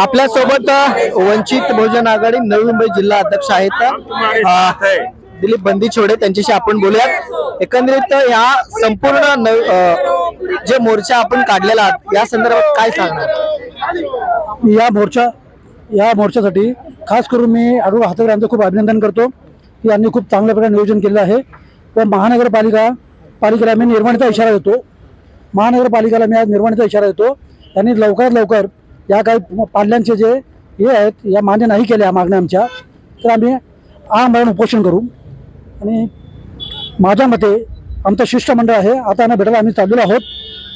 आपल्यासोबत वंचित बहुजन आघाडी नवी मुंबई जिल्हा अध्यक्ष आहेत दिलीप बंदी छोडे त्यांच्याशी आपण बोलूयात. एकंदरीत या संपूर्ण जे मोर्चा आपण काढलेला आहात या संदर्भात काय सांगणार? या मोर्चा या मोर्चासाठी खास करून मी अडू हातवर यांचं खूप अभिनंदन करतो. की यांनी खूप चांगल्या प्रकारे नियोजन केलेलं आहे. व महानगरपालिका पालिकेला मी निर्माणीचा इशारा देतो. महानगरपालिकेला मी आज निर्माणीचा इशारा देतो. त्यांनी लवकरात लवकर या काही पाडल्यांचे जे हे आहेत या मान्य नाही केल्या मागण्या आमच्या तर आम्ही आमरण उपोषण करू. आणि माझ्या मते आमचं शिष्टमंडळ आहे आता यांना भेटायला आम्ही चाललेलो आहोत.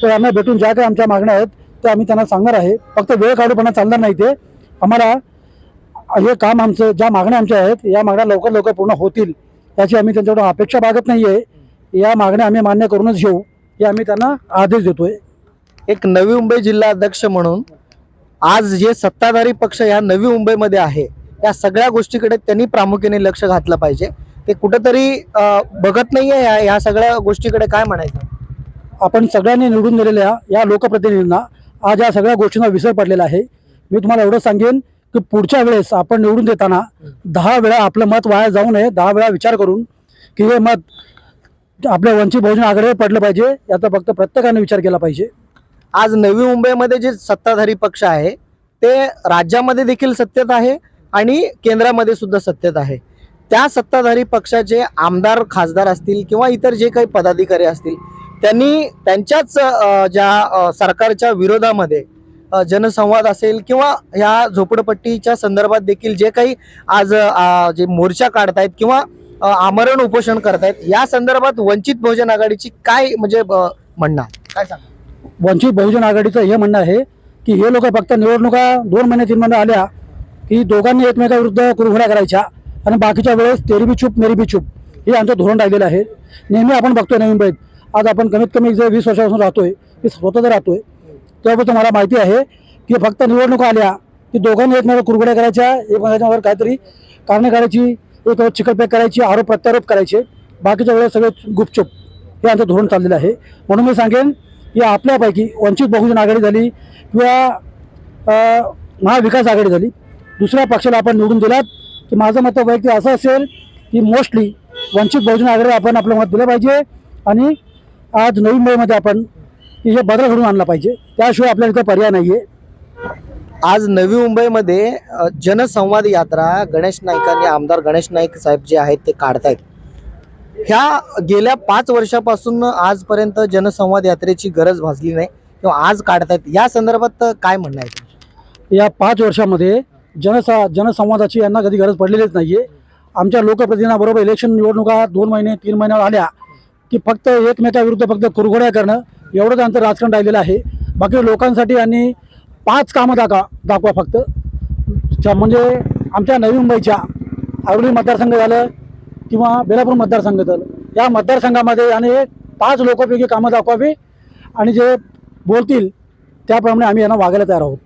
तर यांना भेटून ज्या काही आमच्या मागण्या आहेत त्या आम्ही त्यांना सांगणार आहे. फक्त वेळ काढूपणा चालणार नाही ते. आम्हाला हे काम आमचं ज्या मागण्या आमच्या आहेत या मागण्या लवकर लवकर पूर्ण होतील याची आम्ही त्यांच्याकडून अपेक्षा बागत नाही आहे या मागण्या आम्ही मान्य करूनच घेऊ हे आम्ही त्यांना आदेश देतोय. एक नवी मुंबई जिल्हा अध्यक्ष म्हणून आज जे सत्ताधारी पक्ष या नवी मुंबईमध्ये आहे या सगळ्या गोष्टीकडे त्यांनी प्रामुख्याने लक्ष घातलं पाहिजे. ते कुठंतरी बघत नाही आहे या या सगळ्या गोष्टीकडे काय म्हणायचं? आपण सगळ्यांनी निवडून दिलेल्या या लोकप्रतिनिधींना आज या सगळ्या गोष्टींना विसर पडलेला आहे. मी तुम्हाला एवढं सांगेन की पुढच्या वेळेस आपण निवडून देताना दहा वेळा आपलं मत वाया जाऊ नये दहा वेळा विचार करून की हे मत आपल्या वंचित बहुजन आघाडीवर पडलं पाहिजे याचा फक्त प्रत्येकाने विचार केला पाहिजे. आज नवी मुंबईमध्ये जे सत्ताधारी पक्ष आहे ते राज्यामध्ये देखील सत्तेत आहे आणि केंद्रामध्ये सुद्धा सत्तेत आहे. त्या सत्ताधारी पक्षाचे आमदार खासदार असतील किंवा इतर जे काही पदाधिकारी असतील त्यांनी त्यांच्याच ज्या सरकारच्या विरोधामध्ये जनसंवाद असेल किंवा ह्या झोपडपट्टीच्या संदर्भात देखील जे काही आज जे मोर्चा काढतायत किंवा आमरण उपोषण करतायत या संदर्भात वंचित बहुजन आघाडीची काय म्हणजे म्हणणार म्हणणं काय सांगा वंचित बहुजन आघाडीचं हे म्हणणं आहे की हे लोक फक्त निवडणुका दोन महिने तीन महिने आल्या की दोघांनी एकमेकाविरुद्ध कुरघोड्या करायच्या आणि बाकीच्या वेळेस तेरी बी चूप मेरी बी चूप हे आमचं धोरण राहिलेलं आहे. नेहमी आपण बघतोय नवीन मुंबईत आज आपण कमीत कमी जे वीस वर्षापासून राहतोय मी स्वतः राहतोय. त्याबद्दल मला माहिती आहे की फक्त निवडणुका आल्या की दोघांनी एकमेका कुरघोड्या करायच्या एकमेकांवर काहीतरी कारणे करायची एक चिकटपॅक करायची आरोप प्रत्यारोप करायचे. बाकीच्या वेळेस सगळे गुपचूप हे आमचं धोरण चाललेलं आहे. म्हणून मी सांगेन या आपल्यापैकी वंचित बहुजन आघाडी झाली किंवा महाविकास आघाडी झाली. दुसऱ्या पक्षाला आपण निवडून दिलात. की माझं मत वैयक्तिक असं असेल की मोस्टली वंचित बहुजन आघाडीला आपण आपलं मत दिलं पाहिजे. आणि आज नवी मुंबईमध्ये आपण हे बदल घडून आणला पाहिजे. त्याशिवाय आपल्याला इथं पर्याय नाही आहे आज नवी मुंबईमध्ये जनसंवाद यात्रा गणेश नाईकांनी आमदार गणेश नाईक साहेब जे आहेत ते काढतायत. ह्या गेल्या पाच वर्षापासून आजपर्यंत जनसंवाद यात्रेची गरज भासली नाही किंवा आज काढतायत. या संदर्भात काय म्हणणं आहे या पाच वर्षामध्ये जनसा जनसंवादाची यांना कधी गरज पडलेलीच नाही आहे आमच्या लोकप्रतिनिधींबरोबर इलेक्शन निवडणुका दोन महिने तीन महिन्यावर आल्या की फक्त एकमेकाविरुद्ध फक्त कुरघोड्या करणं एवढं त्यांचं राजकारण राहिलेलं आहे. बाकी लोकांसाठी यांनी पाच कामं दाखवा दाखवा फक्त. च्या- म्हणजे आमच्या नवी मुंबईच्या आवडी मतदारसंघ झालं किंवा बेलापूर मतदारसंघ झालं या मतदारसंघामध्ये याने पाच लोकोपयोगी कामं दाखवावी आणि जे बोलतील त्याप्रमाणे आम्ही यांना वागायला तयार आहोत.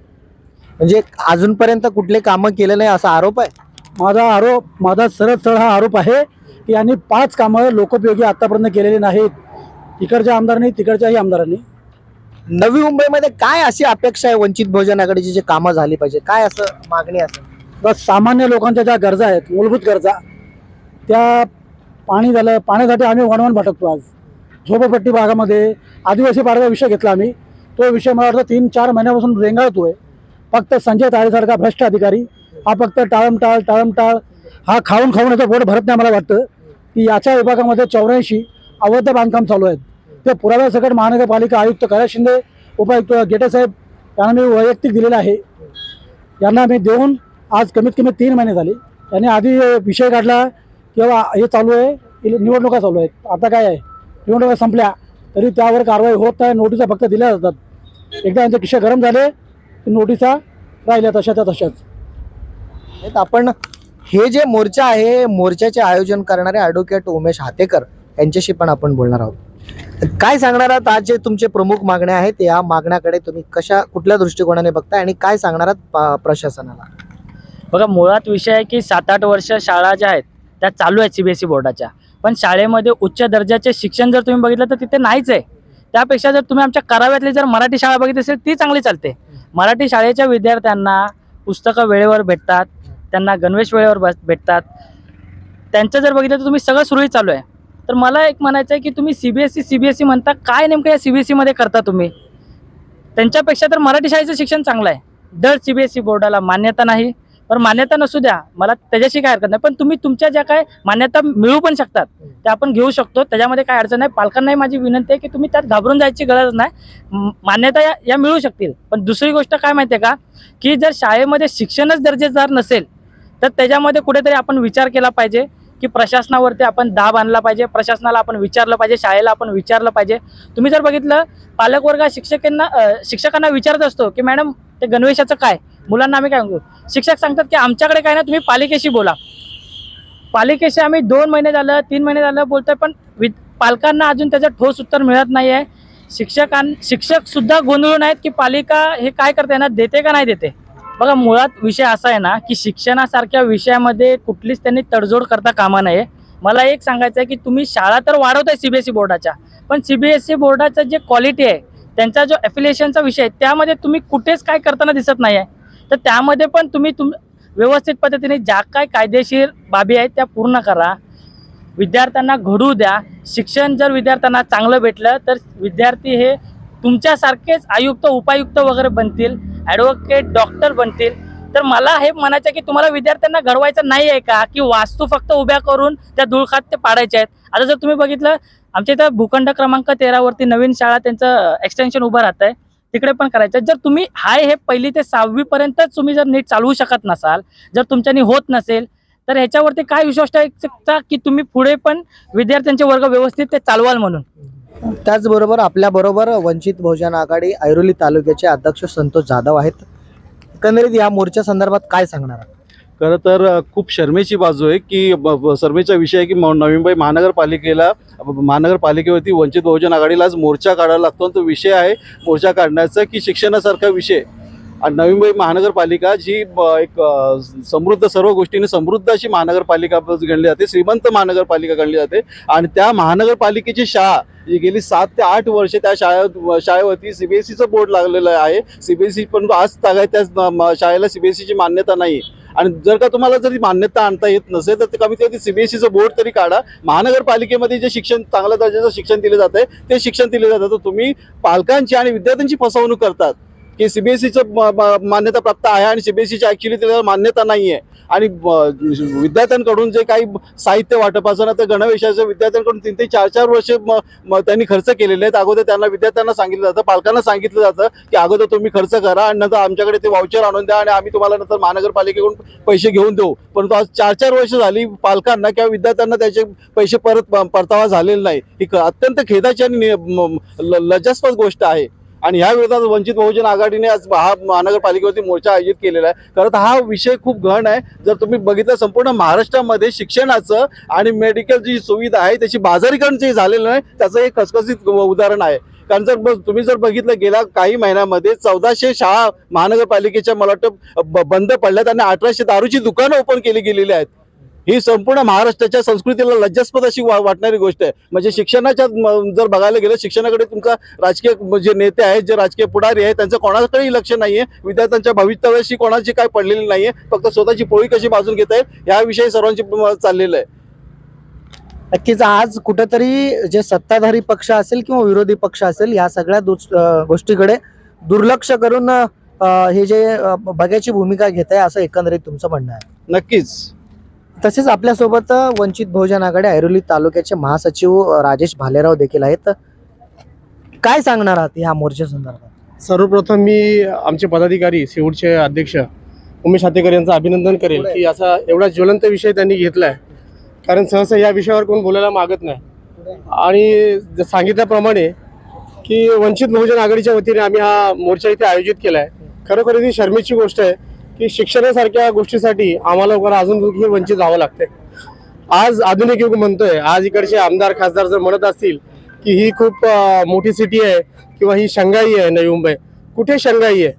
म्हणजे अजूनपर्यंत कुठले कामं केले नाही असा आरोप आहे? माझा आरोप माझा सरळ सरळ हा आरोप आहे की यांनी पाच कामं लोकोपयोगी आतापर्यंत केलेली नाहीत. इकडच्या आमदारांनी तिकडच्याही आमदारांनी. नवी मुंबईमध्ये काय अशी अपेक्षा आहे वंचित बहुजन आघाडीची जे कामं झाली पाहिजे? काय असं मागणी असेल बस सामान्य लोकांच्या ज्या गरजा आहेत मूलभूत गरजा त्या पाणी झालं पाण्यासाठी आम्ही वणवण भटकतो आज. झोपडपट्टी भागामध्ये आदिवासी भागाचा विषय घेतला आम्ही. तो विषय मला वाटतं तीन चार महिन्यापासून रेंगाळतोय. फक्त संजय तारेसारखा भ्रष्ट अधिकारी हा फक्त टाळमटाळ टाळमटाळ हा खाऊन खाऊन याचं पोट भरत नाही मला वाटतं. की याच्या विभागामध्ये चौऱ्याऐंशी अवैध बांधकाम चालू आहेत. ते पुराव्यासकट महानगरपालिका आयुक्त कैलास शिंदे उपायुक्त गेटेसाहेब यांना मी वैयक्तिक दिलेलं आहे. यांना मी देऊन आज कमीत कमी तीन महिने झाले. त्यांनी आधी विषय काढला. किंवा हे चालू आहे. निवडणुका चालू आहेत. आता काय आहे? निवडणुका संपल्या तरी त्यावर कारवाई होत नाही. नोटिसा फक्त दिल्या जातात. एकदा यांचे किस्से गरम झाले की नोटिसा राहिल्या तशाच्या तशाच. आहेत. आपण हे जे मोर्चा आहे मोर्चाचे आयोजन करणारे ॲडव्होकेट उमेश हातेकर यांच्याशी पण आपण बोलणार आहोत. काय सांगणार आहात? आज जे तुमचे प्रमुख मागण्या आहेत या मागण्याकडे तुम्ही कशा कुठल्या दृष्टिकोनाने बघताय आणि काय सांगणार आहात प्रशासनाला? बघा मुळात विषय आहे की सात आठ वर्ष शाळा ज्या आहेत त्या चालू आहेत सीबीएसई बोर्डाच्या. पण शाळेमध्ये उच्च दर्जाचे शिक्षण जर तुम्ही बघितलं तर तिथे नाहीच आहे. त्यापेक्षा जर तुम्ही आमच्या कराव्यातली जर मराठी शाळा बघितली असेल ती चांगली चालते. मराठी शाळेच्या विद्यार्थ्यांना पुस्तकं वेळेवर भेटतात त्यांना गणवेश वेळेवर बस भेटतात. त्यांचं जर बघितलं तर तुम्ही सगळं सुरळीत चालू आहे. तर मला एक म्हणायचं आहे की तुम्ही C B S E C B S E म्हणता काय नेमकं या सी बी एस सीमध्ये करता तुम्ही? त्यांच्यापेक्षा तर मराठी शाळेचं शिक्षण चांगलं आहे. दर सी बी एस ई बोर्डाला मान्यता नाही. पण मान्यता नसू द्या मला त्याच्याशी काय हरकत नाही. पण तुम्ही तुमच्या ज्या काय मान्यता मिळू पण शकतात त्या आपण घेऊ शकतो. त्याच्यामध्ये काय अडचण नाही. पालकांनाही माझी विनंती आहे की तुम्ही त्यात घाबरून जायची गरज नाही. मान्यता या या मिळू शकतील. पण दुसरी गोष्ट काय माहिती आहे का? की जर शाळेमध्ये शिक्षणच दर्जेदार नसेल तर त्याच्यामध्ये कुठेतरी आपण विचार केला पाहिजे की प्रशासनावरती आपण दाब आणला पाहिजे प्रशासनाला आपण विचारलं पाहिजे शाळेला आपण विचारलं पाहिजे. तुम्ही जर बघितलं पालकवर्ग शिक्षकांना शिक्षकांना विचारत असतो की मॅडम ते गणवेशाचं काय? मुलांना आम्ही काय सांगू शिक्षक सांगतात की आमच्याकडे काय ना तुम्ही पालिकेशी बोला. पालिकेशी आम्ही दोन महिने झालं तीन महिने झालं बोलतोय पण वि- पालकांना अजून त्याचं ठोस उत्तर मिळत नाही आहे शिक्षकां शिक्षक सुद्धा गोंधळून आहेत की पालिका हे काय करते ना देते का नाही देते? बघा मुळात विषय असा आहे ना की शिक्षणासारख्या विषयामध्ये कुठलीच त्यांनी तडजोड करता कामा नये. मला एक सांगायचं आहे की तुम्ही शाळा तर वाढवताय सी बी एस ई बोर्डाच्या पण सी बी एस ई बोर्डाचा जे क्वालिटी आहे त्यांचा जो ॲफिलिएशनचा विषय आहे त्यामध्ये तुम्ही कुठेच काय करताना दिसत नाही आहे तर त्यामध्ये पण तुम्ही तुम व्यवस्थित पद्धतीने ज्या काय कायदेशीर बाबी आहेत त्या पूर्ण करा. विद्यार्थ्यांना घडू द्या. शिक्षण जर विद्यार्थ्यांना चांगलं भेटलं तर विद्यार्थी हे तुमच्यासारखेच आयुक्त उपायुक्त वगैरे बनतील ॲडव्होकेट डॉक्टर बनतील. तर मला हे म्हणायचं आहे की तुम्हाला विद्यार्थ्यांना घडवायचं नाही आहे का? की वास्तू फक्त उभ्या करून त्या धुळखात ते पाडायचे आहेत. आता जर तुम्ही बघितलं आमच्या इथं भूखंड क्रमांक तेरावरती नवीन शाळा त्यांचं एक्सटेन्शन उभं राहत आहे तिकडे पण करायचं आहे. जर तुम्ही हाय हे पहिली ते सहावीपर्यंतच तुम्ही जर नीट चालवू शकत नसाल जर तुमच्यानी होत नसेल तर ह्याच्यावरती काय विश्वास ठेवायचा की तुम्ही पुढे पण विद्यार्थ्यांचे वर्ग व्यवस्थित ते चालवाल म्हणून त्याचबरोबर आपल्याबरोबर वंचित बहुजन आघाडी ऐरोली तालुक्याचे अध्यक्ष संतोष जाधव आहेत एकंदरीत या मोर्चा संदर्भात काय सांगणार आहात? खरं तर खूप शर्मेची बाजू आहे की ब- शर्मेचा विषय आहे की म- नवी मुंबई महानगरपालिकेला महानगरपालिकेवरती वंचित बहुजन आघाडीला आज मोर्चा काढावा लागतो. आणि तो विषय आहे मोर्चा काढण्याचा की शिक्षणासारखा विषय. आणि नवी मुंबई महानगरपालिका जी ब- एक समृद्ध सर्व गोष्टीने समृद्ध अशी महानगरपालिका गणली जाते श्रीमंत महानगरपालिका गणली जाते. आणि त्या महानगरपालिकेची शाळा जी गेली सात ते आठ वर्षे त्या शाळा शाळेवरती सीबीएसईचं बोर्ड लागलेलं आहे. सीबीएसई पण आज तागाय त्या म- शाळेला सीबीएसईची मान्यता नाही आणि जर का तुम्हाला जरी मान्यता आणता येत नसेल तर ते कमीत कमी सीबीएसईचं बोर्ड तरी काढा. महानगरपालिकेमध्ये जे शिक्षण चांगल्या दर्जाचं शिक्षण दिले जात आहे ते शिक्षण दिले जातं. तर तुम्ही पालकांची आणि विद्यार्थ्यांची फसवणूक करतात. की सीबीएसईचं मान्यता प्राप्त आहे आणि सीबीएसईची ऍक्च्युली त्याला मान्यता नाही आहे आणि विद्यार्थ्यांकडून जे काही साहित्य वाटप असं ना तर गणवेशाचं विद्यार्थ्यांकडून तीन ते चार चार वर्ष म- त्यांनी खर्च केलेले आहेत. अगोदर त्यांना विद्यार्थ्यांना सांगितलं जातं पालकांना सांगितलं जातं की अगोदर तुम्ही खर्च करा आणि नंतर आमच्याकडे ते वाउचर आणून द्या आणि आम्ही तुम्हाला नंतर महानगरपालिकेकडून पैसे घेऊन देऊ. परंतु आज चार चार वर्ष झाली पालकांना किंवा विद्यार्थ्यांना त्याचे पैसे परत परतावा झालेला नाही. ही अत्यंत खेदाची आणि ल- लज्जास्पद गोष्ट आहे. आणि ह्या विरोधात वंचित बहुजन आघाडीने आज हा महानगरपालिकेवरती मोर्चा आयोजित केलेला आहे. खरं तर हा विषय खूप घण आहे. जर तुम्ही बघितलं संपूर्ण महाराष्ट्रामध्ये शिक्षणाचं आणि मेडिकल जी सुविधा आहे त्याची बाजारीकरण जे झालेलं नाही त्याचं एक खसखसीत उदाहरण आहे. कारण जर तुम्ही जर बघितलं गेल्या काही महिन्यामध्ये चौदाशे शाळा महानगरपालिकेच्या मला वाटतं ब- बंद पडल्यात आणि अठराशे दारूची दुकानं ओपन केली गेलेली आहेत. ही संपूर्ण महाराष्ट्राच्या संस्कृतीला लज्जास्पद अशी वा- वाटणारी गोष्ट आहे. म्हणजे शिक्षणाच्या जर बघायला गेलं शिक्षणाकडे तुमचा राजकीय जे नेते आहेत जे राजकीय पुढारी आहेत त्यांचं कोणाकडेही लक्ष नाहीये. विद्यार्थ्यांच्या भवितव्याशी कोणाची काय पडलेली नाहीये. फक्त स्वतःची पोळी कशी बाजून घेत आहेत याविषयी सर्वांची चाललेलं आहे. नक्कीच आज कुठेतरी जे सत्ताधारी पक्ष असेल किंवा विरोधी पक्ष असेल या सगळ्या गोष्टीकडे दुर्लक्ष करून हे जे बघ्याची भूमिका घेत आहे असं एकंदरीत तुमचं म्हणणं आहे. नक्कीच. तसेच आपल्यासोबत वंचित बहुजन आघाडी ऐरोली तालुक्याचे महासचिव राजेश भालेराव देखील आहेत. काय सांगणार आहात या मोर्चा संदर्भात? सर्वप्रथम मी आमचे पदाधिकारी सिवूडचे अध्यक्ष उमेश हातेकर यांचं अभिनंदन करेल की असा एवढा ज्वलंत विषय त्यांनी घेतला आहे कारण सहसा या विषयावर कोण बोलायला मागत नाही. आणि सांगितल्याप्रमाणे की वंचित बहुजन आघाडीच्या वतीने आम्ही हा मोर्चा इथे आयोजित केला आहे खरोखर ही शर्मेची गोष्ट आहे. की शिक्षणासारख्या गोष्टीसाठी आम्हाला लोकांना अजून ही वंचित राहावं लागतंय. आज आधुनिक युग म्हणतोय आज इकडचे आमदार खासदार जर म्हणत असतील की ही खूप मोठी सिटी आहे किंवा ही शंघाई आहे नवी मुंबई कुठे शंघाई आहे?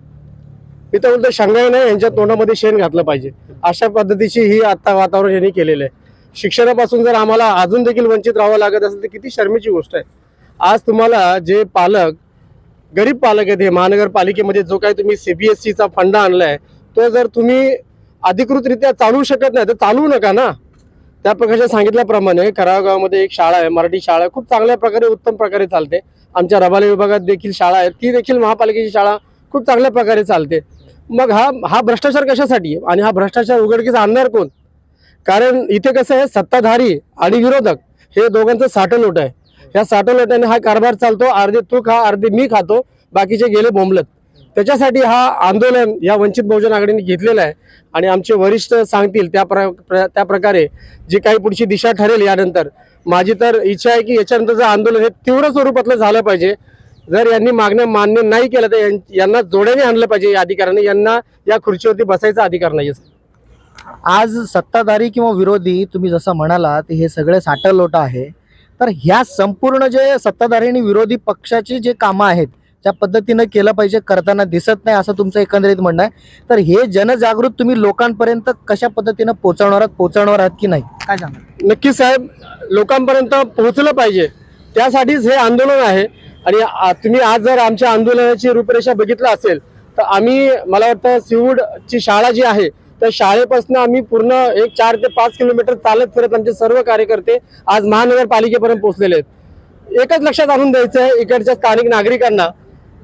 मी तर बोलतो शंघाई नाही यांच्या तोंडामध्ये शेण घातलं पाहिजे. अशा पद्धतीची ही आता वातावरण यांनी केलेलं आहे. शिक्षणापासून जर आम्हाला अजून देखील वंचित राहावं लागत असेल तर किती शर्मेची गोष्ट आहे. आज तुम्हाला जे पालक गरीब पालक आहेत हे महानगरपालिकेमध्ये जो काही तुम्ही सीबीएसईचा फंड आणलाय तो जर तुम्ही अधिकृतरित्या चालवू शकत नाही तर चालवू नका ना. त्या प्रकारच्या सांगितल्याप्रमाणे करावगावमध्ये एक शाळा आहे मराठी शाळा. आहे खूप चांगल्या प्रकारे उत्तम प्रकारे चालते. आमच्या रबाले विभागात देखील शाळा आहे ती देखील महापालिकेची शाळा खूप चांगल्या प्रकारे चालते. मग हा हा भ्रष्टाचार कशासाठी? आणि हा भ्रष्टाचार उघडकीस आणणार कोण? कारण इथे कसं आहे सत्ताधारी आणि विरोधक हे दोघांचं साठलोट आहे. ह्या साठलोट्याने हा कारभार चालतो. अर्धे तू खा अर्धे मी खातो. बाकीचे गेले बोंबलत. त्याच्यासाठी हा आंदोलन या वंचित बहुजन आघाडीने घेतलेलं आहे. आणि आमचे वरिष्ठ सांगतील त्या प्र प्र- त्या प्रकारे जी काही पुढची दिशा ठरेल यानंतर. माझी तर इच्छा आहे की याच्यानंतरचं आंदोलन हे तीव्र स्वरूपातलं झालं पाहिजे जर यांनी मागणं मान्य नाही केलं तर यां- यांना जोड्याने आणलं पाहिजे या अधिकाऱ्यांनी यांना या खुर्चीवरती बसायचा अधिकार नाही आज सत्ताधारी किंवा विरोधी तुम्ही जसं म्हणालात हे सगळे साठलोट आहे. तर ह्या संपूर्ण जे सत्ताधारी आणि विरोधी पक्षाची जे कामं आहेत ज्या पद्धतीनं केलं पाहिजे करताना दिसत नाही असं तुमचं एकंदरीत म्हणणं आहे. तर हे जनजागृत तुम्ही लोकांपर्यंत कशा पद्धतीनं पोहोचवणार आहात पोहोचवणार आहात की नाही? काय सांगा नक्कीच साहेब लोकांपर्यंत पोहोचलं पाहिजे. त्यासाठीच हे आंदोलन आहे. आणि तुम्ही आज जर आमच्या आंदोलनाची रूपरेषा बघितलं असेल तर आम्ही मला वाटतं सिवूडची शाळा जी आहे त्या शाळेपासून आम्ही पूर्ण एक चार ते पाच किलोमीटर चालत फिरत आमचे सर्व कार्यकर्ते आज महानगरपालिकेपर्यंत पोहोचलेले आहेत. एकच लक्षात आणून द्यायचं आहे इकडच्या स्थानिक नागरिकांना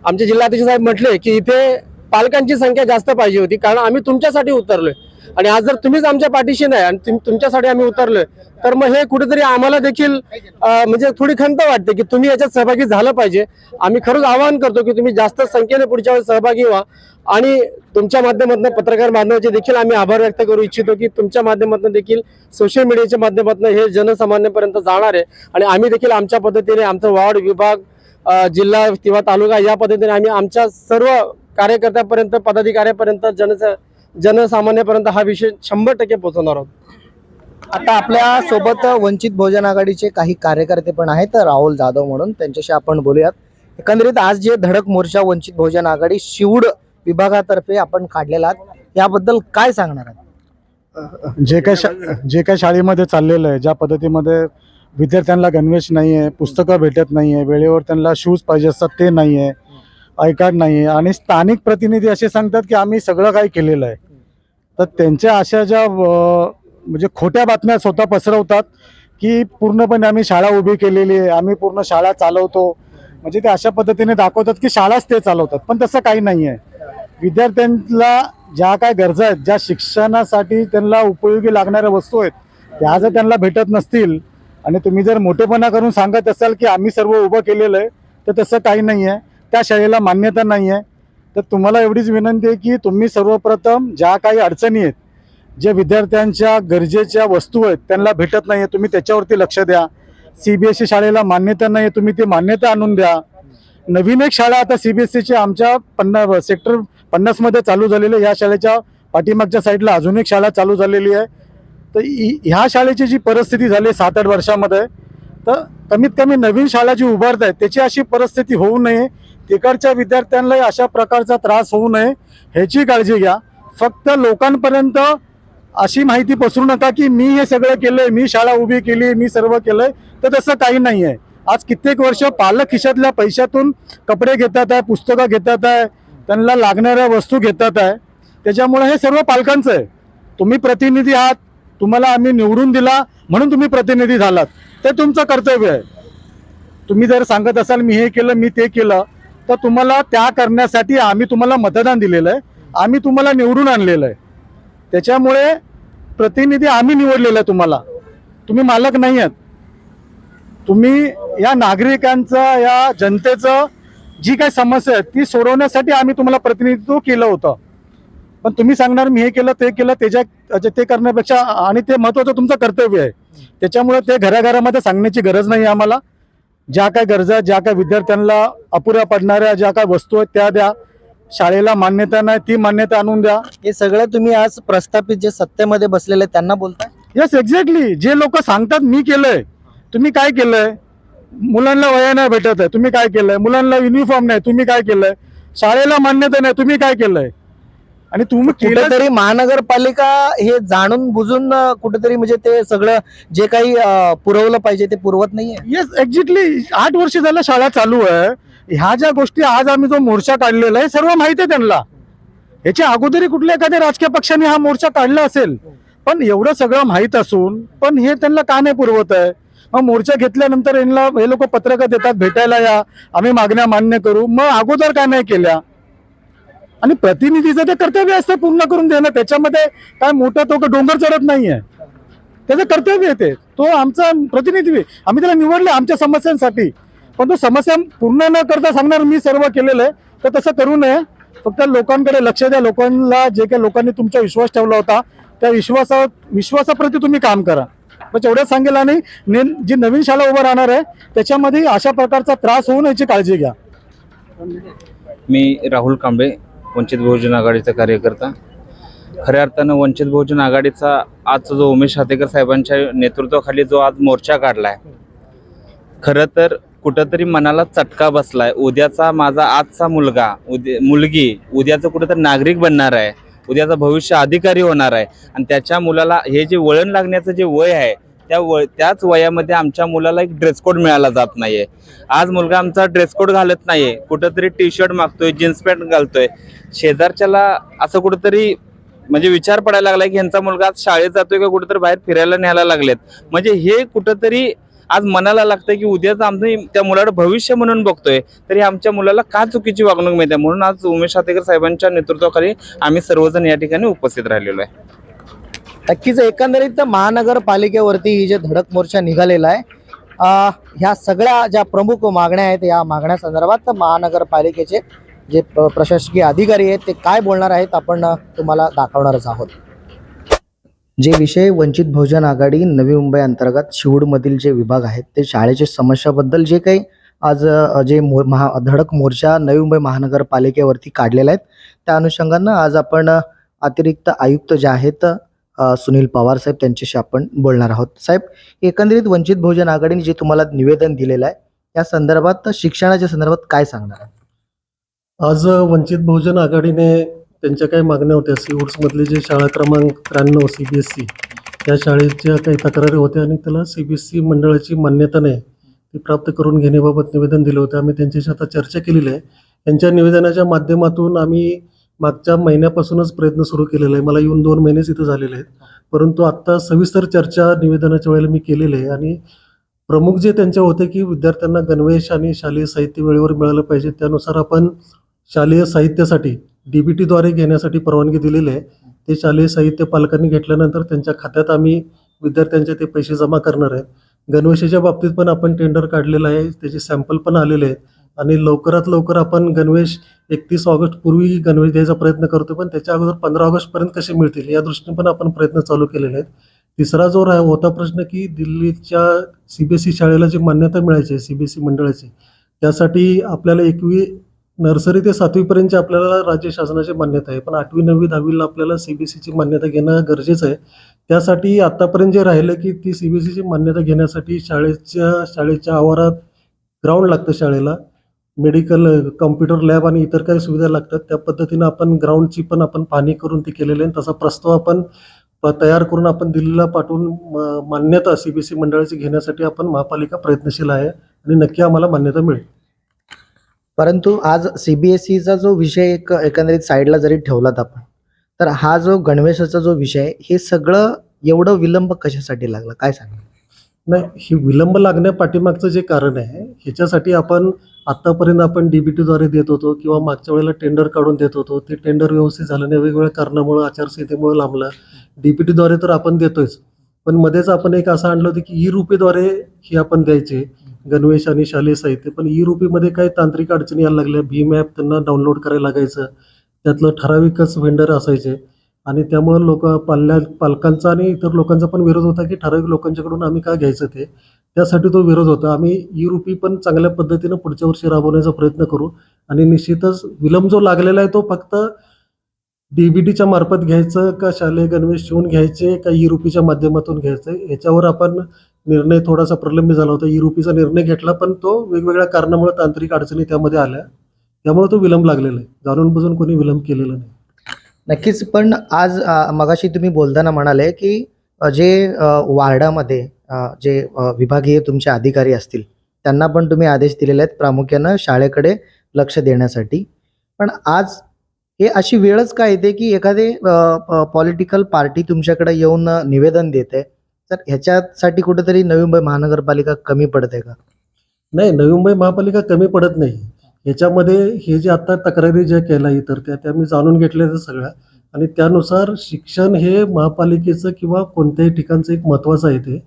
आमचे जिल्हाध्यक्ष साहेब म्हटले की इथे पालकांची संख्या जास्त पाहिजे होती कारण आम्ही तुमच्यासाठी उतरलोय. आणि आज जर तुम्हीच आमच्या पाठीशी नाही आणि तुम- तुमच्यासाठी आम्ही उतरलोय तर मग हे कुठेतरी आम्हाला देखील म्हणजे थोडी खंत वाटते की तुम्ही याच्यात सहभागी झालं पाहिजे. आम्ही खरंच आवाहन करतो की तुम्ही जास्त संख्येने पुढच्या वेळेस सहभागी व्हा. आणि तुमच्या माध्यमातून पत्रकार बांधवाचे देखील आम्ही आभार व्यक्त करू इच्छितो की तुमच्या माध्यमातून देखील सोशल मीडियाच्या माध्यमातून हे जनसामान्यपर्यंत जाणार आहे. आणि आम्ही देखील आमच्या पद्धतीने आमचं वार्ड विभाग जिल्हा किंवा तालुका या पद्धतीने आम्ही आमच्या सर्व कार्यकर्त्यापर्यंत पदाधिकाऱ्यापर्यंत जन जनसामान्यापर्यंत हा विषय शंभर टक्के पोहोचवणार आहोत. आता आपल्यासोबत वंचित बहुजन आघाडीचे काही कार्यकर्ते पण आहेत राहुल जाधव म्हणून. त्यांच्याशी आपण बोलूयात. एकंदरीत आज जे धडक मोर्चा वंचित बहुजन आघाडी शिवड विभागातर्फे आपण काढलेला आहात याबद्दल काय सांगणार आहात? जे काय शा- जे काय शाळेमध्ये चाललेलं आहे ज्या पद्धतीमध्ये विद्यार्थ्यांना गणवेश नाही आहे पुस्तकं भेटत नाही आहे वेळेवर त्यांना शूज पाहिजे असतात ते नाही आहे आय नाही आहे आणि स्थानिक प्रतिनिधी असे सांगतात की आम्ही सगळं काही केलेलं आहे. तर त्यांच्या अशा ज्या म्हणजे खोट्या बातम्या स्वतः पसरवतात की पूर्णपणे आम्ही शाळा उभी केलेली आहे आम्ही पूर्ण शाळा चालवतो. म्हणजे ते अशा पद्धतीने दाखवतात की शाळाच ते चालवतात पण तसं काही नाही आहे विद्यार्थ्यांना ज्या काय गरजा आहेत ज्या शिक्षणासाठी त्यांना उपयोगी लागणाऱ्या वस्तू आहेत त्या जर त्यांना भेटत नसतील आणि तुम्ही जर मोठेपणा करून सांगत असाल की आम्ही सर्व उभं केलेलं आहे तर तसं काही नाही आहे. त्या शाळेला मान्यता नाही आहे. तर तुम्हाला एवढीच विनंती आहे की तुम्ही सर्वप्रथम ज्या काही अडचणी आहेत ज्या विद्यार्थ्यांच्या गरजेच्या वस्तू आहेत त्यांना भेटत नाही आहे तुम्ही त्याच्यावरती लक्ष द्या. सी बी एस ई शाळेला मान्यता नाही आहे तुम्ही ती मान्यता आणून द्या. नवीन एक शाळा आता सी बी एस सीची आमच्या पन्नास सेक्टर पन्नासमध्ये चालू झालेली आहे. या शाळेच्या पाठीमागच्या साईडला अजून एक शाळा चालू झालेली आहे. तर ह्या शाळेची जी परिस्थिती झाली सात आठ वर्षामध्ये तर कमीत कमी नवीन शाळा जी उभारत आहेत त्याची अशी परिस्थिती होऊ नये. तिकडच्या विद्यार्थ्यांना अशा प्रकारचा त्रास होऊ नये ह्याची काळजी घ्या. फक्त लोकांपर्यंत अशी माहिती पसरू नका की मी हे सगळं केलंय मी शाळा उभी केली मी सर्व केलंय. तर तसं काही नाही आहे आज कित्येक वर्ष पालक खिशातल्या पैशातून कपडे घेतात आहे पुस्तकं घेतात आहे त्यांना लागणाऱ्या वस्तू घेतात आहे. त्याच्यामुळे हे सर्व पालकांचं आहे. तुम्ही प्रतिनिधी आहात तुम्हाला आम्ही निवडून दिला म्हणून तुम्ही प्रतिनिधी झालात. ते तुमचं कर्तव्य आहे. तुम्ही जर सांगत असाल मी हे केलं मी ते केलं तर तुम्हाला त्या करण्यासाठी आम्ही तुम्हाला मतदान दिलेलं आहे. आम्ही तुम्हाला निवडून आणलेलं आहे. त्याच्यामुळे प्रतिनिधी आम्ही निवडलेलं आहे तुम्हाला. तुम्ही मालक नाही आहेत. तुम्ही या नागरिकांचं या जनतेचं जी काही समस्या आहे ती सोडवण्यासाठी आम्ही तुम्हाला प्रतिनिधित्व केलं होतं. पण तुम्ही सांगणार मी हे केलं ते केलं त्याच्या ते करण्यापेक्षा आणि ते महत्वाचं तुमचं कर्तव्य आहे. त्याच्यामुळे ते घराघरामध्ये सांगण्याची गरज नाही आम्हाला. ज्या काय गरजा ज्या काय विद्यार्थ्यांना अपुऱ्या पडणाऱ्या ज्या काय वस्तू आहेत त्या द्या. शाळेला मान्यता नाही ती मान्यता आणून द्या. हे सगळं तुम्ही आज प्रस्थापित जे सत्तेमध्ये बसलेले त्यांना बोलताय? येस एक्झॅक्टली जे लोक सांगतात मी केलंय. तुम्ही काय केलंय? मुलांना वया नाही भेटत आहे. तुम्ही काय केलंय? मुलांना युनिफॉर्म नाही. तुम्ही काय केलंय? शाळेला मान्यता नाही. तुम्ही काय केलंय? आणि तुम्ही कुठेतरी महानगरपालिका हे जाणून बुजून कुठेतरी म्हणजे ते सगळं जे काही पुरवलं पाहिजे ते पुरवत नाहीये. येस एक्झॅक्टली आठ वर्ष झालं शाळा चालू आहे. ह्या ज्या गोष्टी आज आम्ही जो मोर्चा काढलेला आहे सर्व माहिती आहे त्यांना. याच्या अगोदरही कुठल्या एखाद्या राजकीय पक्षाने हा मोर्चा काढला असेल पण एवढं सगळं माहीत असून पण हे त्यांना का नाही पुरवत आहे? मग मोर्चा घेतल्यानंतर यांना हे लोक पत्रकं देतात भेटायला या. आम्ही मागण्या मान्य करू. मग अगोदर का नाही केल्या? आणि प्रतिनिधीचं ते कर्तव्य असतं पूर्ण करून देणं. त्याच्यामध्ये काय मोठं तो डोंगर चढत नाहीये. त्याचं कर्तव्य आहे ते. तो आमचा प्रतिनिधी आम्ही त्याला निवडलं आमच्या समस्यांसाठी. पण तो समस्या पूर्ण न करता सांगणार मी सर्व केलेलं आहे. तर तसं करू नये. फक्त लोकांकडे लक्ष द्या. लोकांना जे काही लोकांनी तुमचा विश्वास ठेवला होता त्या विश्वासा विश्वासाप्रती तुम्ही काम करा. बस एवढंच सांगेल आणि ने जी नवीन शाळा उभं राहणार आहे त्याच्यामध्ये अशा प्रकारचा त्रास होऊ नये याची काळजी घ्या. मी राहुल कांबळे वंचित बहुजन आघाडीचा कार्यकर्ता. खऱ्या अर्थानं वंचित बहुजन आघाडीचा आजचा जो उमेश हातेकर साहेबांच्या नेतृत्वाखाली जो आज मोर्चा काढलाय खरं तर कुठंतरी मनाला चटका बसलाय. उद्याचा माझा आजचा मुलगा उद्या मुलगी उद्याचं कुठंतरी नागरिक बनणार आहे उद्याचं भविष्य अधिकारी होणार आहे. आणि त्याच्या मुलाला हे जे वळण लागण्याचं जे वय आहे त्या व त्याच वयामध्ये आमच्या मुलाला एक ड्रेस कोड मिळाला जात नाहीये. आज मुलगा आमचा ड्रेस कोड घालत नाहीये. कुठंतरी टी शर्ट मागतोय जीन्स पॅन्ट घालतोय. शेजारच्याला असं कुठंतरी म्हणजे विचार पडायला लागलाय की ह्यांचा मुलगा आज शाळेत जातोय का कुठंतरी बाहेर फिरायला न्यायला लागलेत. म्हणजे हे कुठंतरी आज मनाला लागतंय की उद्याच आमचं त्या मुलाला भविष्य म्हणून बघतोय. तरी आमच्या मुलाला का चुकीची वागणूक मिळते? म्हणून आज उमेश हातेकर साहेबांच्या नेतृत्वाखाली आम्ही सर्वजण या ठिकाणी उपस्थित राहिलेलो आहे. नक्कीच एकंदरीत महानगरपालिकेवरती ही जे धडक मोर्चा निघालेला आहे ह्या सगळ्या ज्या प्रमुख मागण्या आहेत या मागण्या संदर्भात महानगरपालिकेचे जे प्रशासकीय अधिकारी आहेत ते काय बोलणार आहेत आपण तुम्हाला दाखवणारच आहोत. जे विषय वंचित बहुजन आघाडी नवी मुंबई अंतर्गत शिवूडमधील जे विभाग आहेत ते शाळेच्या समस्याबद्दल जे काही आज जे मो महा धडक मोर्चा नवी मुंबई महानगरपालिकेवरती काढलेला आहेत त्या अनुषंगानं आज आपण अतिरिक्त आयुक्त जे आहेत सुनील पवार साहेब त्यांच्याशी आपण बोलणार आहोत. साहेब एकंदरीत वंचित बहुजन आघाडीने जे तुम्हाला निवेदन दिलेलं आहे या संदर्भात शिक्षणाच्या संदर्भात काय सांगणार आज वंचित बहुजन आघाडीने त्यांच्या काही मागण्या होत्या. सीवूड्समधले जे शाळा क्रमांक त्र्याण्णव सी बी एस सी त्या शाळेच्या काही तक्रारी होत्या आणि त्याला सी बी एस सी मंडळाची मान्यता नाही ती प्राप्त करून घेण्याबाबत निवेदन दिलं होतं. आम्ही त्यांच्याशी आता चर्चा केलेली आहे. त्यांच्या निवेदनाच्या माध्यमातून आम्ही मागच्या महिन्यापासूनच प्रयत्न सुरू केलेला आहे. मला येऊन दोन महिनेच इथं झालेले आहेत. परंतु आत्ता सविस्तर चर्चा निवेदनाच्या वेळेला मी केलेली आहे. आणि प्रमुख जे त्यांच्या होते की विद्यार्थ्यांना गणवेश आणि शालेय साहित्य वेळेवर मिळालं पाहिजे त्यानुसार आपण शालेय साहित्यासाठी डी बी टीद्वारे घेण्यासाठी परवानगी दिलेली आहे. ते शालेय साहित्य पालकांनी घेतल्यानंतर त्यांच्या खात्यात आम्ही विद्यार्थ्यांचे ते पैसे जमा करणार आहे. गणवेशाच्या बाबतीत पण आपण टेंडर काढलेलं आहे. त्याचे सॅम्पल पण आलेले आहेत. आणि लवकरात लवकर आपण गणवेश एकतीस ऑगस्ट पूर्वी गणवेश द्यायचा प्रयत्न करतो पण त्याच्या अगोदर पंधरा ऑगस्टपर्यंत कसे मिळतील? या दृष्टीने पण आपण प्रयत्न चालू केलेले आहेत. तिसरा जो राह होता प्रश्न की दिल्लीच्या सी बी एस ई शाळेला जी मान्यता मिळायची सी बी एस ई मंडळाची त्यासाठी आपल्याला एकवी नर्सरी ते सातवीपर्यंतची आपल्याला राज्य शासनाची मान्यता आहे. पण आठवी नववी दहावीला आपल्याला सी बी एस सीची मान्यता घेणं गरजेचं आहे. त्यासाठी आत्तापर्यंत जे राहिलं की ती सी बी एस सीची मान्यता घेण्यासाठी शाळेच्या शाळेच्या आवारात ग्राउंड लागतं शाळेला. मेडिकल कम्प्युटर लॅब आणि इतर काही सुविधा लागतात. त्या पद्धतीनं आपण ग्राउंडची पण आपण पाहणी करून ती केलेली आहे. तसा प्रस्ताव आपण प- तयार करून आपण दिल्लीला पाठवून म- मान्यता सी बी एस सी मंडळाची घेण्यासाठी आपण महापालिका प्रयत्नशील आहे आणि नक्की आम्हाला मान्यता मिळेल. परंतु आज सी बी एस ईचा जो विषय एक एकंदरीत साईडला जरी ठेवलात आपण तर हा जो गणवेशाचा जो विषय आहे, हे सगळं एवढं विलंब कशासाठी लागला? काय सांगा नाही ही विलंब लागण्या पाठीमागचं जे कारण आहे ह्याच्यासाठी आपण आत्तापर्यंत आपण डी बी टीद्वारे देत होतो किंवा मागच्या वेळेला टेंडर काढून देत होतो ते टेंडर व्यवस्थित झालं नाही वेगवेगळ्या कारणामुळं आचारसंहितेमुळे लांबलं. डीबीटीद्वारे तर आपण देतोयच. पण मध्येच आपण एक असं आणलं होतं की ई रुपीद्वारे ही आपण द्यायचे. गणवेश आणि शालेय साहित्य. पण ई रुपीमध्ये काही तांत्रिक अडचणी यायला लागल्या. भीम ॲप त्यांना डाउनलोड करायला लागायचं. त्यातलं ठराविकच व्हेंडर असायचे. आणि त्यामुळं लोक पाल्या पालकांचा आणि इतर लोकांचा पण विरोध होता की ठराविक लोकांच्याकडून आम्ही का घ्यायचं ते? त्यासाठी तो विरोध होता. आम्ही ई रुपी पण चांगल्या पद्धतीनं पुढच्या वर्षी राबवण्याचा प्रयत्न करू. आणि निश्चितच विलंब जो लागलेला आहे तो फक्त डीबीटीच्या मार्फत घ्यायचं का शालेय गणवेश शिवून घ्यायचे का ई रुपीच्या माध्यमातून घ्यायचं? याच्यावर आपण निर्णय थोडासा प्रलंबित झाला होता. ई रुपीचा निर्णय घेतला पण तो वेगवेगळ्या कारणामुळे तांत्रिक अडचणी त्यामध्ये आल्या. त्यामुळे तो विलंब लागलेला आहे. जाणून बुजून कोणी विलंब केलेला नाही. नक्कीच पण आज मगाशी तुम्ही बोलताना म्हणाले की जे वार्डामध्ये जे विभागीय तुमचे अधिकारी असतील त्यांना पण तुम्ही आदेश दिलेले आहेत प्रामुख्यानं शाळेकडे लक्ष देण्यासाठी. पण आज हे अशी वेळच काय येते की एखादे पॉलिटिकल पार्टी तुमच्याकडे येऊन निवेदन देते तर ह्याच्यासाठी कुठेतरी नवी मुंबई महानगरपालिका कमी पडते का? नाही नवी मुंबई महापालिका कमी पडत नाही. याच्यामध्ये हे जे आता तक्रारी ज्या केल्या इतर त्या त्या मी जाणून घेतल्या त्या सगळ्या. आणि त्यानुसार शिक्षण हे महापालिकेचं किंवा कोणत्याही ठिकाणचं एक महत्त्वाचं आहे ते.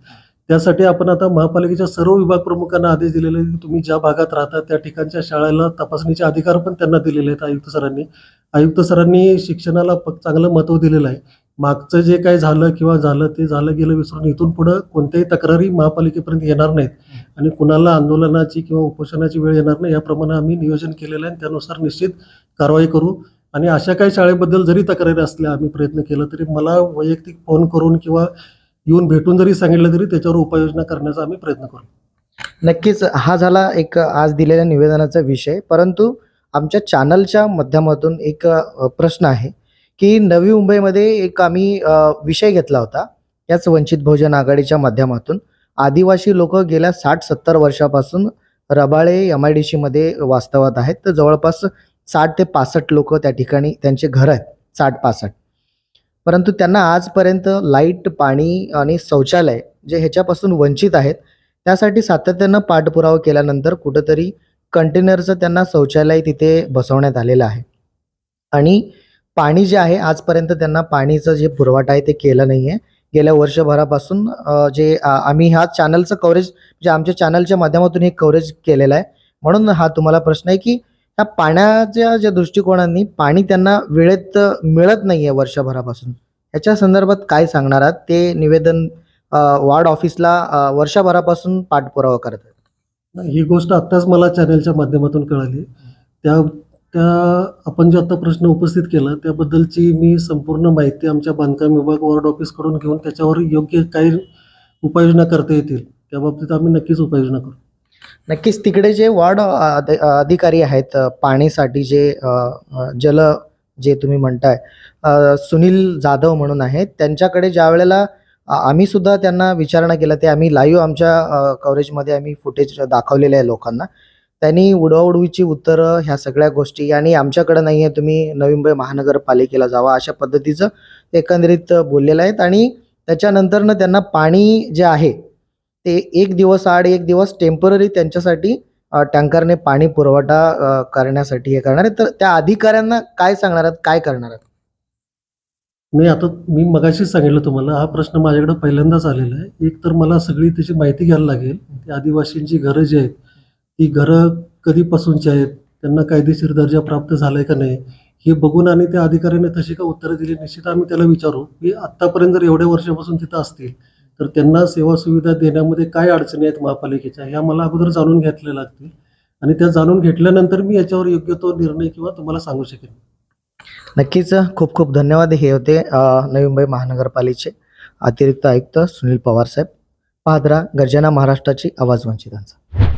त्यासाठी आपण आता महापालिकेच्या सर्व विभाग प्रमुखांना आदेश दिलेले आहेत. की तुम्ही ज्या भागात राहता त्या ठिकाणच्या शाळेला तपासणीचे अधिकार पण त्यांना दिलेले आहेत आयुक्त सरांनी. आयुक्त सरांनी शिक्षणाला चांगलं महत्त्व दिलेलं आहे. मागचं जे काही झालं किंवा झालं ते झालं गेलं विसरून इथून पुढं कोणत्याही तक्रारी महापालिकेपर्यंत येणार नाहीत. आणि कुणाला आंदोलनाची किंवा उपोषणाची वेळ येणार नाही याप्रमाणे आम्ही नियोजन केलेलं आहे. आणि त्यानुसार निश्चित कारवाई करू. आणि अशा काही शाळेबद्दल जरी तक्रारी असल्या आम्ही प्रयत्न केला तरी मला वैयक्तिक फोन करून किंवा येऊन भेटून जरी सांगितलं तरी त्याच्यावर उपाययोजना करण्याचा आम्ही प्रयत्न करू. नक्कीच हा झाला एक आज दिलेल्या निवेदनाचा विषय. परंतु आमच्या चॅनलच्या माध्यमातून एक प्रश्न आहे की नवी मुंबईमध्ये एक आम्ही विषय घेतला होता. याच वंचित बहुजन आघाडीच्या माध्यमातून. आदिवासी लोक गेल्या साठ सत्तर वर्षापासून रबाळे एम आय डी सीमध्ये वास्तवात आहेत. तर जवळपास साठ ते पासष्ट लोक त्या ठिकाणी त्यांचे घर आहेत. साठ पासष्ट परंतु त्यांना आजपर्यंत लाइट पाणी आणि शौचालय जे ह्याच्यापासून वंचित आहेत त्यासाठी सातत्यानं पाठपुरावा केल्यानंतर कुठंतरी कंटेनरचं त्यांना शौचालय तिथे बसवण्यात आलेलं आहे. आणि पाणी जे आहे आजपर्यंत त्यांना पाणीचं जे पुरवठा आहे ते केलं नाही आहे गेल्या वर्षभरापासून जे आम्ही ह्या चॅनलचं कव्हरेज म्हणजे आमच्या चॅनलच्या माध्यमातून हे कव्हरेज केलेलं आहे. म्हणून हा तुम्हाला प्रश्न आहे की ह्या पाण्याच्या ज्या दृष्टिकोनांनी पाणी त्यांना वेळेत मिळत नाही आहे वर्षभरापासून. ह्याच्या संदर्भात काय सांगणार आहात? ते निवेदन वार्ड ऑफिसला वर्षभरापासून पाठपुरावा करत आहेत. ही गोष्ट आत्ताच मला चॅनलच्या माध्यमातून कळाली. त्या त्या आपण जो आता प्रश्न उपस्थित केला त्याबद्दलची मी संपूर्ण माहिती आमच्या बांधकाम विभाग वॉर्ड ऑफिसकडून घेऊन त्याच्यावर योग्य काही उपाययोजना करता येतील त्या बाबतीत आम्ही नक्कीच उपाययोजना करू. नक्कीच तिकडे जे वॉर्ड अधिकारी आहेत पाणीसाठी जे जल जे तुम्ही म्हणताय सुनील जाधव म्हणून आहेत त्यांच्याकडे ज्या वेळेला आम्ही सुद्धा त्यांना विचारणा केला ते आम्ही लाईव्ह आमच्या कव्हरेजमध्ये आम्ही फुटेज दाखवलेले आहे लोकांना त्यांनी उडवाउडवीची उत्तरं ह्या सगळ्या गोष्टी आणि आमच्याकडे नाही आहे तुम्ही नवी मुंबई महानगरपालिकेला जावा अशा पद्धतीचं एकंदरीत बोललेलं आहेत. आणि त्याच्यानंतरनं त्यांना पाणी जे आहे ते एक दिवस आड एक दिवस टेंपररी त्यांच्यासाठी टँकरने पाणी पुरवठा करण्यासाठी हे करणार आहे तर त्या अधिकाऱ्यांना काय सांगणार आहेत काय करणार आहेत? नाही आता मी मगाशीच सांगितलं तुम्हाला हा प्रश्न माझ्याकडे पहिल्यांदाच आलेला आहे. एक तर मला सगळी त्याची माहिती घ्यायला लागेल. आदिवासींची घरं जी आहेत ती घरं कधीपासूनची आहेत त्यांना कायदेशीर दर्जा प्राप्त झालाय का नाही हे बघून आणि त्या अधिकाऱ्याने तशी का उत्तरं दिली निश्चित आम्ही त्याला विचारू. की आत्तापर्यंत जर एवढ्या वर्षापासून तिथं असतील तर त्यांना सेवा सुविधा देण्यामध्ये काय अडचणी आहेत महापालिकेच्या ह्या मला अगोदर जाणून घेतल्या लागतील. आणि त्या जाणून घेतल्यानंतर मी याच्यावर योग्य तो निर्णय किंवा तुम्हाला सांगू शकेन. नक्कीच खूप खूप धन्यवाद. हे होते नवी मुंबई महानगरपालिकेचे अतिरिक्त आयुक्त सुनील पवार साहेब. पादरा गर्जना महाराष्ट्राची आवाज वंचितांचा.